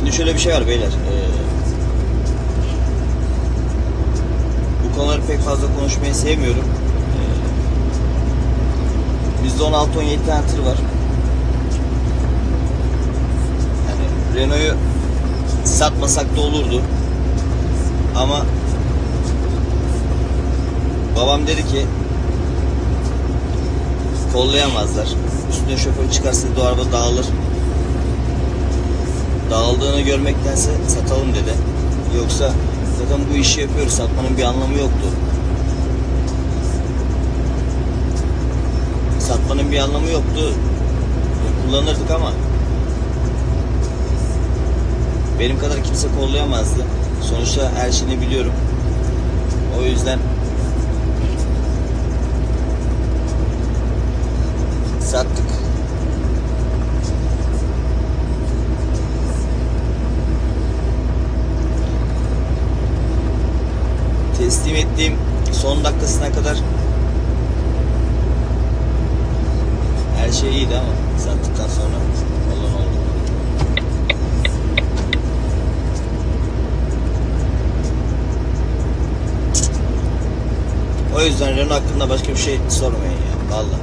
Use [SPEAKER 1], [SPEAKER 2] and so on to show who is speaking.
[SPEAKER 1] Şimdi şöyle bir şey var beyler. Ee, bu konuları pek fazla konuşmayı sevmiyorum. Ee, bizde 16-17 tane tır var. Yani Renault'u satmasak da olurdu. Ama babam dedi ki kollayamazlar. Üstüne şoför çıkarsa da araba dağılır. Dağıldığını görmektense satalım dedi. Yoksa zaten bu işi yapıyoruz. Satmanın bir anlamı yoktu. Satmanın bir anlamı yoktu. Kullanırdık ama benim kadar kimse kollayamazdı. Sonuçta her şeyini biliyorum. O yüzden sattık. Teslim ettiğim son dakikasına kadar her şey iyiydi ama sattıktan sonra olan oldu. O yüzden Renault hakkında başka bir şey sormayın ya. Vallahi.